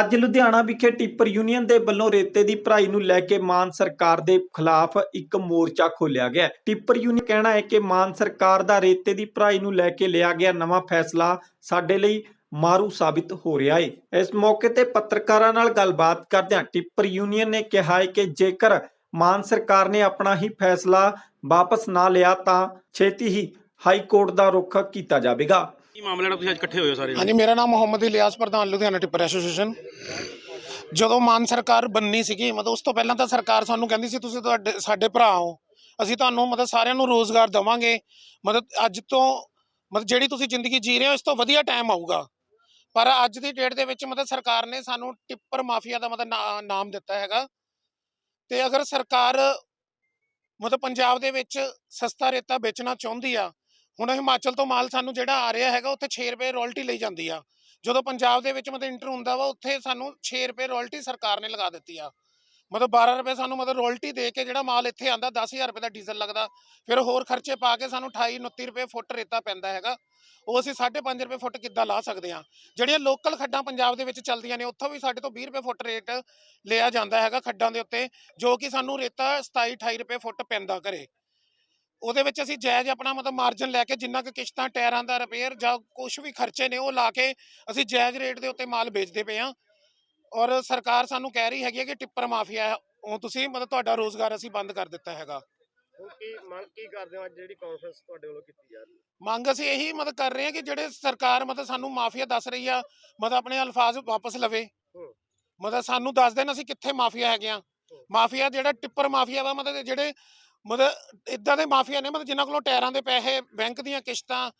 ਅੱਜ ਲੁਧਿਆਣਾ ਵਿਖੇ tipper union ਦੇ ਵੱਲੋਂ ਰੇਤੇ ਦੀ ਭਰਾਈ ਨੂੰ ਲੈ ਕੇ ਮਾਨ ਸਰਕਾਰ ਦੇ ਖਿਲਾਫ ਇੱਕ ਮੋਰਚਾ ਖੋਲ੍ਹਿਆ ਗਿਆ ਟਿੱਪਰ ਯੂਨੀਅਨ ਕਹਿਣਾ ਹੈ ਕਿ ਮਾਨ ਸਰਕਾਰ ਦਾ ਰੇਤੇ ਦੀ ਭਰਾਈ ਨੂੰ ਲੈ ਕੇ ਲਿਆ ਗਿਆ ਨਵਾਂ ਫੈਸਲਾ ਸਾਡੇ ਲਈ ਮਾਰੂ ਸਾਬਿਤ ਹੋ ਰਿਹਾ ਹੈ। ਇਸ ਮੌਕੇ ਤੇ ਪੱਤਰਕਾਰਾਂ ਨਾਲ ਗੱਲਬਾਤ ਕਰਦਿਆਂ ਟਿੱਪਰ ਯੂਨੀਅਨ ਨੇ ਕਿਹਾ ਹੈ ਕਿ ਜੇਕਰ ਮਾਨ ਸਰਕਾਰ ਨੇ ਆਪਣਾ ਹੀ ਫੈਸਲਾ ਵਾਪਸ ਨਾ ਲਿਆ ਤਾਂ ਛੇਤੀ ਹੀ ਹਾਈ ਕੋਰਟ ਦਾ ਰੁਖ ਕੀਤਾ ਜਾਵੇਗਾ। ਕੀ ਮਾਮਲਾ ਜਿਹੜਾ ਤੁਸੀਂ ਅੱਜ ਇਕੱਠੇ ਹੋਏ ਹੋ ਸਾਰੇ? ਹਾਂਜੀ, ਮੇਰਾ ਨਾਮ ਮੁਹੰਮਦ ਇਲਿਆਸ ਪ੍ਰਧਾਨ, ਲੁਧਿਆਣਾ ਟਿੱਪਰ ਐਸੋਸੀਏਸ਼ਨ। ਜਦੋਂ ਮਾਨ ਸਰਕਾਰ ਬੰਨੀ ਸੀਗੀ, ਮਤਲਬ ਉਸ ਤੋਂ ਪਹਿਲਾਂ ਤਾਂ ਸਰਕਾਰ ਸਾਨੂੰ ਕਹਿੰਦੀ ਸੀ, ਤੁਸੀਂ ਤੁਹਾਡੇ, ਸਾਡੇ ਭਰਾ ਹੋ। ਅਸੀਂ ਤੁਹਾਨੂੰ ਮਤਲਬ ਸਾਰਿਆਂ ਨੂੰ ਰੋਜ਼ਗਾਰ ਦੇਵਾਂਗੇ। ਮਤਲਬ ਅੱਜ ਤੋਂ, ਮਤਲਬ ਜਿਹੜੀ ਤੁਸੀਂ ਜ਼ਿੰਦਗੀ ਜੀ ਰਹੇ ਹੋ, ਇਸ ਤੋਂ ਵਧੀਆ ਟਾਈਮ ਆਊਗਾ। ਪਰ ਅੱਜ ਦੀ ਡੇਟ ਦੇ ਵਿੱਚ ਮਤਲਬ ਸਰਕਾਰ ਨੇ ਸਾਨੂੰ ਟਿੱਪਰ ਮਾਫੀਆ ਦਾ ਮਤਲਬ ਨਾਮ ਦਿੱਤਾ ਹੈਗਾ। ਤੇ ਅਗਰ ਸਰਕਾਰ ਮਤਲਬ ਪੰਜਾਬ ਦੇ ਵਿੱਚ ਸਸਤਾ ਰੇਤਾ ਵੇਚਣਾ ਚਾਹੁੰਦੀ ਆ ਹੁਣ ਹਿਮਾਚਲ ਤੋਂ ਮਾਲ ਸਾਨੂੰ ਜਿਹੜਾ ਆ ਰਿਹਾ ਹੈਗਾ, ਉੱਥੇ 6 ਰੁਪਏ ਰਾਇਲਟੀ ਲਈ ਜਾਂਦੀ ਆ। ਜਦੋਂ ਪੰਜਾਬ ਦੇ ਵਿੱਚ ਮਤਲਬ ਇੰਟਰ ਹੁੰਦਾ ਵਾ, ਉੱਥੇ ਸਾਨੂੰ 6 ਰੁਪਏ ਰਾਇਲਟੀ ਸਰਕਾਰ ਨੇ ਲਗਾ ਦਿੱਤੀ ਆ। ਮਤਲਬ 12 ਰੁਪਏ ਸਾਨੂੰ ਮਤਲਬ ਰਾਇਲਟੀ ਦੇ ਕੇ ਜਿਹੜਾ ਮਾਲ ਇੱਥੇ ਆਂਦਾ 10000 ਰੁਪਏ ਦਾ ਡੀਜ਼ਲ ਲੱਗਦਾ। ਫਿਰ ਹੋਰ ਖਰਚੇ ਪਾ ਕੇ ਸਾਨੂੰ 28 29 ਰੁਪਏ ਫੁੱਟ ਰੇਤਾ ਪੈਂਦਾ ਹੈਗਾ। ਉਹ ਅਸੀਂ 5.5 ਰੁਪਏ ਫੁੱਟ ਕਿੱਦਾਂ ਲਾ ਸਕਦੇ ਆ? ਜਿਹੜੀਆਂ ਲੋਕਲ ਖੱਡਾਂ ਪੰਜਾਬ ਦੇ ਵਿੱਚ ਚੱਲਦੀਆਂ ਨੇ, ਉੱਥੋਂ ਵੀ ਸਾਡੇ ਤੋਂ 20 ਰੁਪਏ ਫੁੱਟ ਰੇਟ ਲਿਆ ਜਾਂਦਾ ਹੈਗਾ ਖੱਡਾਂ ਦੇ ਉੱਤੇ, ਜੋ ਕਿ ਸਾਨੂੰ ਰੇਤਾ 27 28 ਰੁਪਏ ਫੁੱਟ ਪੈਂਦਾ ਘਰੇ। ਉਹਦੇ ਵਿੱਚ ਅਸੀਂ ਜਾਇਜ਼ ਆਪਣਾ ਮਤਲਬ ਮਾਰਜਨ ਲੈ ਕੇ ਜਿੰਨਾ ਕੁ ਕਿਸ਼ਤਾਂ ਟਾਇਰਾਂ ਦਾ ਰਿਪੇਅਰ ਜਾਂ ਕੁਝ ਵੀ ਖਰਚੇ ਨੇ ਉਹ ਲਾ ਕੇ ਅਸੀਂ ਜਾਇਜ਼ ਰੇਟ ਦੇ ਉੱਤੇ ਮਾਲ ਵੇਚਦੇ ਪਏ ਆ ਔਰ ਸਰਕਾਰ ਸਾਨੂੰ ਕਹਿ ਰਹੀ ਹੈਗੀ ਹੈ ਕਿ ਟਿੱਪਰ ਮਾਫੀਆ ਉਹ ਤੁਸੀਂ ਮਤਲਬ ਤੁਹਾਡਾ ਰੋਜ਼ਗਾਰ ਅਸੀਂ ਬੰਦ ਕਰ ਦਿੱਤਾ ਹੈਗਾ। ਕੀ ਮੰਗ ਕੀ ਕਰਦੇ ਹੋ? ਅੱਜ ਜਿਹੜੀ ਕਾਨਫਰੰਸ ਤੁਹਾਡੇ ਵੱਲੋਂ ਕੀਤੀ ਜਾ ਰਹੀ ਹੈ। ਮੰਗ ਅਸੀਂ ਇਹੀ ਮਤਲਬ ਕਰ ਰਹੇ ਹਾਂ ਕਿ ਜਿਹੜੇ ਸਰਕਾਰ ਮਤਲਬ ਸਾਨੂੰ ਮਾਫੀਆ ਦੱਸ ਰਹੀ ਆ ਮਤਲਬ ਆਪਣੇ ਅਲਫਾਜ਼ ਵਾਪਸ ਲਵੇ। ਮਤਲਬ ਸਾਨੂੰ ਦੱਸ ਦੇਣ ਅਸੀਂ ਕਿੱਥੇ ਮਾਫੀਆ ਹੈਗੇ ਆ ਮਾਫੀਆ ਜਿਹੜਾ ਟਿੱਪਰ ਮਾਫੀਆ ਵਾ ਮਤਲਬ ਜਿਹੜੇ ਮਤਲਬ ਇਦਾਂ ਦੇ ਮਾਫੀਆ ਨੇ ਮਤਲਬ ਜਿਨ੍ਹਾਂ ਕੋਲੋਂ ਟਾਇਰਾਂ ਦੇ ਪੈਸੇ ਬੈਂਕ ਦੀਆਂ ਕਿਸ਼ਤਾਂ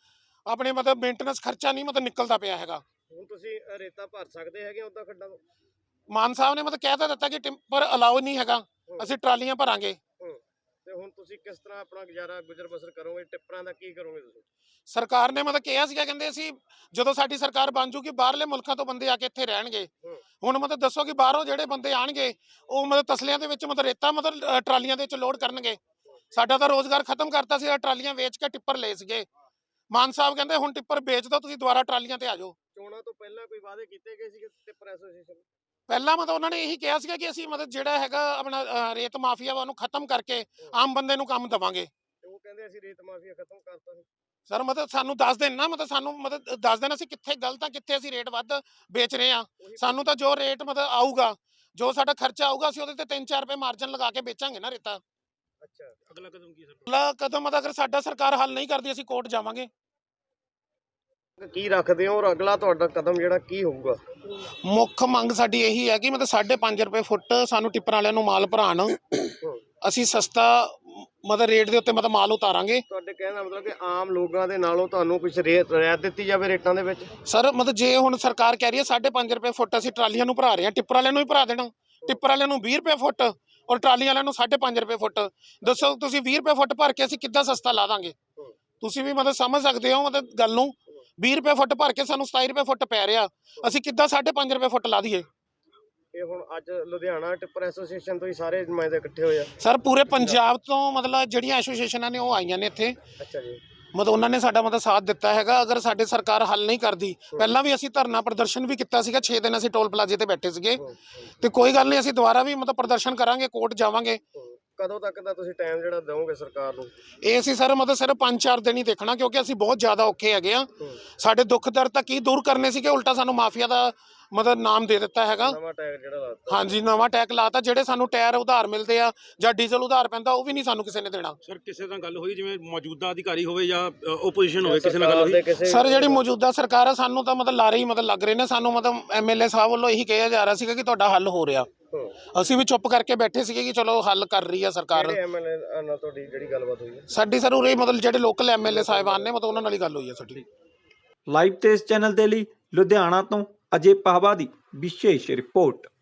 ਆਪਣੇ ਮਤਲਬ ਮੇਨਟੇਨੈਂਸ ਖਰਚਾ ਨਹੀਂ ਮਤਲਬ ਨਿਕਲਦਾ ਪਿਆ ਹੈਗਾ। ਹੁਣ ਤੁਸੀਂ ਰੇਤਾ ਭਰ ਸਕਦੇ ਹੈਗੇ ਉਦਾਂ ਖੱਡਾਂ? ਤੋਂ ਮਾਨ ਸਾਹਿਬ ਨੇ ਮਤਲਬ ਕਹਿ ਤਾਂ ਦਿੱਤਾ ਕਿ ਟਿੱਪਰ ਅਲਾਉ ਨਹੀਂ ਹੈਗਾ। ਅਸੀਂ ਟਰਾਲੀਆਂ ਭਰਾਂਗੇ। ਤੇ ਹੁਣ ਤੁਸੀਂ ਕਿਸ ਤਰ੍ਹਾਂ ਆਪਣਾ ਗੁਜ਼ਾਰਾ ਗੁਜ਼ਰ ਬਸਰ ਕਰੋਗੇ? ਟਿੱਪਰਾਂ ਦਾ ਕੀ ਕਰੋਗੇ ਤੁਸੀਂ? ਸਰਕਾਰ ਨੇ ਮਤਲਬ ਕਿਹਾ ਸੀਗਾ ਕਹਿੰਦੇ ਅਸੀਂ ਜਦੋਂ ਸਾਡੀ ਸਰਕਾਰ ਬਣ ਜੂਗੀ ਬਾਹਰਲੇ ਮੁਲਕਾਂ ਤੋਂ ਬੰਦੇ ਆ ਕੇ ਇੱਥੇ ਰਹਿਣਗੇ। ਹੁਣ ਮਤਲਬ ਦੱਸੋ ਕਿ ਬਾਹਰੋਂ ਜਿਹੜੇ ਬੰਦੇ ਆਣਗੇ ਉਹ ਮਤਲਬ ਤਸਲਿਆਂ ਦੇ ਵਿੱਚ ਮਤਲਬ ਰੇਤਾ ਮਤਲਬ ਟਰਾਲੀਆਂ ਦੇ ਵਿੱਚ ਲੋਡ ਕਰਨਗੇ। ਸਾਡਾ ਤਾਂ ਰੋਜ਼ਗਾਰ ਖਤਮ ਕਰਤਾ ਸੀ ਟਰਾਲੀਆਂ ਵੇਚ ਕੇ ਟਿੱਪਰ ਲਏ ਸੀਗੇ। ਮਾਨ ਸਾਹਿਬ ਕਹਿੰਦੇ ਹੁਣ ਟਿੱਪਰ ਵੇਚ ਦਿਓ ਤੁਸੀਂ ਦੁਬਾਰਾ ਟਰਾਲੀਆਂ ਤੇ ਆ ਜਾਓ। ਚੋਣਾਂ ਤੋਂ ਪਹਿਲਾਂ ਕੋਈ ਵਾਅਦੇ ਕੀਤੇ ਗਏ ਸੀਗੇ ਟਿੱਪਰ ਐਸੋਸੀਏਸ਼ਨ ਪਹਿਲਾਂ ਮਤਲਬ ਉਹਨਾਂ ਨੇ ਇਹੀ ਕਿਹਾ ਸੀਗਾ ਕਿ ਅਸੀਂ ਮਤਲਬ ਜਿਹੜਾ ਹੈਗਾ ਆਪਣਾ ਰੇਤ ਮਾਫੀਆ ਵਾ ਉਹਨੂੰ ਖਤਮ ਕਰਕੇ ਆਮ ਬੰਦੇ ਨੂੰ ਕੰਮ ਦੇਵਾਂਗੇ। ਉਹ ਕਹਿੰਦੇ ਅਸੀਂ ਰੇਤ ਮਾਫੀਆ ਖਤਮ ਕਰਤਾ ਸੀ। ਸਰ ਮਤਲਬ ਸਾਨੂੰ ਦੱਸ ਦੇਣ ਨਾ ਮਤਲਬ ਸਾਨੂੰ ਮਤਲਬ ਦੱਸ ਦੇਣ ਅਸੀਂ ਕਿੱਥੇ ਗਲਤ ਆ ਕਿੱਥੇ ਅਸੀਂ ਰੇਟ ਵੱਧ ਵੇਚ ਰਹੇ ਆ। ਸਾਨੂੰ ਤਾਂ ਜੋ ਰੇਟ ਮਤਲਬ ਆਊਗਾ ਜੋ ਸਾਡਾ ਖਰਚਾ ਆਊਗਾ ਅਸੀਂ ਉਹਦੇ ਤੇ 3-4 ਰੁਪਏ ਮਾਰਜਨ ਲਗਾ ਕੇ ਵੇਚਾਂਗੇ ਨਾ ਰੇਤਾ। ਅਗਲਾ ਕਦਮ ਕੀ ਸਰ? ਅਗਲਾ ਕਦਮ ਮਤਲਬ ਅਗਰ ਸਾਡਾ ਸਰਕਾਰ ਹੱਲ ਨਹੀਂ ਕਰਦੀ ਅਸੀਂ ਕੋਰਟ ਜਾਵਾਂਗੇ। ਕੀ ਰੱਖਦੇ ਹੋ ਔਰ ਅਗਲਾ ਤੁਹਾਡਾ ਕਦਮ ਜਿਹੜਾ ਕੀ ਹੋਊਗਾ? ਮੁੱਖ ਮੰਗ ਸਾਡੀ ਇਹੀ ਹੈ ਕਿ ਮਤਲਬ 5.5 ਰੁਪਏ ਫੁੱਟ ਸਾਨੂੰ ਟਿੱਪਰ ਵਾਲਿਆਂ ਨੂੰ ਮਾਲ ਭਰਾਣ ਅਸੀਂ ਸਸਤਾ ਮਤਲਬ ਰੇਟ ਦੇ ਉੱਤੇ ਮਤਲਬ ਮਾਲ ਉਤਾਰਾਂਗੇ। ਤੁਹਾਡੇ ਕਹਿਣ ਦਾ ਮਤਲਬ ਕਿ ਆਮ ਲੋਕਾਂ ਦੇ ਨਾਲੋਂ ਤੁਹਾਨੂੰ ਕੁਝ ਰੇਟ ਰਿਆਇਤ ਦਿੱਤੀ ਜਾਵੇ ਰੇਟਾਂ ਦੇ ਵਿੱਚ? ਸਰ ਮਤਲਬ ਜੇ ਹੁਣ ਸਰਕਾਰ ਕਹਿ ਰਹੀ ਹੈ 5.5 ਰੁਪਏ ਫੁੱਟ ਅਸੀਂ ਟਰਾਲੀਆਂ ਨੂੰ ਭਰਾ ਰਹੇ ਹਾਂ ਟਿੱਪਰ ਵਾਲਿਆਂ ਨੂੰ ਵੀ ਭਰਾ ਦੇਣਾ। ਟਿੱਪਰ ਵਾਲਿਆਂ ਨੂੰ 20 ਰੁਪਏ ਫੁੱਟ। ਔਰ ਟਰਾਲੀ ਵਾਲਿਆਂ ਨੂੰ 5.5 ਰੁਪਏ ਫੁੱਟ। ਦੱਸੋ ਤੁਸੀਂ 20 ਰੁਪਏ ਫੁੱਟ ਭਰ ਕੇ ਅਸੀਂ ਕਿੱਦਾਂ ਸਸਤਾ ਲਾ ਦਾਂਗੇ? ਤੁਸੀਂ ਵੀ ਮਤਲਬ ਸਮਝ ਸਕਦੇ ਹੋ ਮਤਲਬ ਗੱਲ ਨੂੰ। 20 ਰੁਪਏ ਫੁੱਟ ਭਰ ਕੇ ਸਾਨੂੰ 27 ਰੁਪਏ ਫੁੱਟ ਪੈ ਰਿਹਾ। ਅਸੀਂ ਕਿੱਦਾਂ 5.5 ਰੁਪਏ ਫੁੱਟ ਲਾ ਦਈਏ? ਇਹ ਹੁਣ ਅੱਜ ਲੁਧਿਆਣਾ ਟਿੱਪਰ ਐਸੋਸੀਏਸ਼ਨ ਤੋਂ ਹੀ ਸਾਰੇ ਨੁਮਾਇੰਦੇ ਇਕੱਠੇ ਹੋਏ ਆ। ਸਰ ਪੂਰੇ ਪੰਜਾਬ ਤੋਂ ਮਤਲਬ ਜਿਹੜੀਆਂ ਐਸੋਸੀਏਸ਼ਨਾਂ ਨੇ ਉਹ ਆਈਆਂ ਨੇ ਇੱਥੇ। ਅੱਛਾ ਜੀ। ਮਤਲਬ ਉਹਨਾਂ ਨੇ ਸਾਡਾ ਮਤਲਬ ਸਾਥ ਦਿੱਤਾ ਹੈਗਾ ਅਗਰ ਸਾਡੇ ਸਰਕਾਰ ਹੱਲ ਨਹੀਂ ਕਰਦੀ ਪਹਿਲਾਂ ਵੀ ਅਸੀਂ ਧਰਨਾ ਪ੍ਰਦਰਸ਼ਨ ਵੀ ਕੀਤਾ ਸੀਗਾ 6 ਦਿਨ ਅਸੀਂ ਟੋਲ ਪਲਾਜ਼ੇ ਤੇ ਬੈਠੇ ਸੀਗੇ। ਤੇ ਕੋਈ ਗੱਲ ਨਹੀਂ ਅਸੀਂ ਦੁਬਾਰਾ ਵੀ ਮਤਲਬ ਪ੍ਰਦਰਸ਼ਨ ਕਰਾਂਗੇ ਕੋਰਟ ਜਾਵਾਂਗੇ। ਕਦੋਂ ਤੱਕ ਦਾ ਤੁਸੀਂ ਟਾਈਮ ਜਿਹੜਾ ਦਿਓਗੇ ਸਰਕਾਰ ਨੂੰ? ਇਹ ਅਸੀਂ ਸਰ ਮਤਲਬ ਸਿਰਫ 5-4 ਦਿਨ ਹੀ ਦੇਖਣਾ ਕਿਉਂਕਿ ਅਸੀਂ ਬਹੁਤ ਜ਼ਿਆਦਾ ਔਖੇ ਹੈਗੇ ਆ ਸਾਡੇ ਦੁੱਖ ਦਰਦ ਤਾਂ ਕੀ ਦੂਰ ਕਰਨੇ ਸੀਗੇ ਉਲਟਾ ਸਾਨੂੰ ਮਾਫੀਆ ਦਾ ਮਤਲਬ ਨਾਮ ਦੇ ਦਿੱਤਾ ਹੈਗਾ। ਨਵਾਂ ਟਾਇਰ ਜਿਹੜਾ ਲਾਤਾ। ਹਾਂਜੀ ਨਵਾਂ ਟੈਕ ਲਾਤਾ ਜਿਹੜੇ ਸਾਨੂੰ ਟਾਇਰ ਉਧਾਰ ਮਿਲਦੇ ਆ ਜਾਂ ਡੀਜ਼ਲ ਉਧਾਰ ਪੈਂਦਾ ਉਹ ਵੀ ਨਹੀਂ ਸਾਨੂੰ ਕਿਸੇ ਨੇ ਦੇਣਾ। ਸਰ ਕਿਸੇ ਨਾਲ ਗੱਲ ਹੋਈ ਜਿਵੇਂ ਮੌਜੂਦਾ ਅਧਿਕਾਰੀ ਹੋਵੇ ਜਾਂ ਓਪੋਜੀਸ਼ਨ ਹੋਵੇ ਕਿਸੇ ਨਾਲ ਗੱਲ ਹੋਈ? ਸਰ ਜਿਹੜੀ ਮੌਜੂਦਾ ਸਰਕਾਰ ਆ ਸਾਨੂੰ ਤਾਂ ਮਤਲਬ ਲਾਰੇ ਹੀ ਮਤਲਬ ਲੱਗ ਰਹੇ ਨੇ ਸਾਨੂੰ ਮਤਲਬ ਐਮਐਲਏ ਸਾਹਿਬ ਵੱਲੋਂ ਇਹੀ ਕਿਹਾ ਜਾ ਰਿਹਾ ਸੀਗਾ ਕਿ ਤੁਹਾਡਾ ਹੱਲ ਹੋ ਰਿਹਾ। ਅਸੀਂ ਵੀ ਚੁੱਪ ਕਰਕੇ ਬੈਠੇ ਸੀਗੇ ਕਿ ਚਲੋ ਹੱਲ ਕਰ ਰਹੀ ਆ ਸਰਕਾਰ। ਐਮਐਲਏ ਨਾਲ ਤੁਹਾਡੀ ਜਿਹੜੀ ਗੱਲਬਾਤ ਹੋਈ ਹੈ? ਸਾਡੀ ਸਰ ਉਰੇ ਮਤਲਬ ਜਿਹੜੇ ਲੋਕਲ ਐਮਐਲਏ ਸਾਹਿਬਾਨ ਨੇ ਮਤਲਬ ਉਹਨਾਂ ਨਾਲ ਹੀ ਗੱਲ ਹੋਈ ਆ ਸਾਡੀ। ਲਾਈਵ ਤੇ ਇਸ ਚੈਨਲ ਦੇ ਲਈ ਲੁਧਿਆਣਾ ਤੋਂ ਅਜੇ ਪਾਹਵਾ ਦੀ ਵਿਸ਼ੇਸ਼ ਰਿਪੋਰਟ।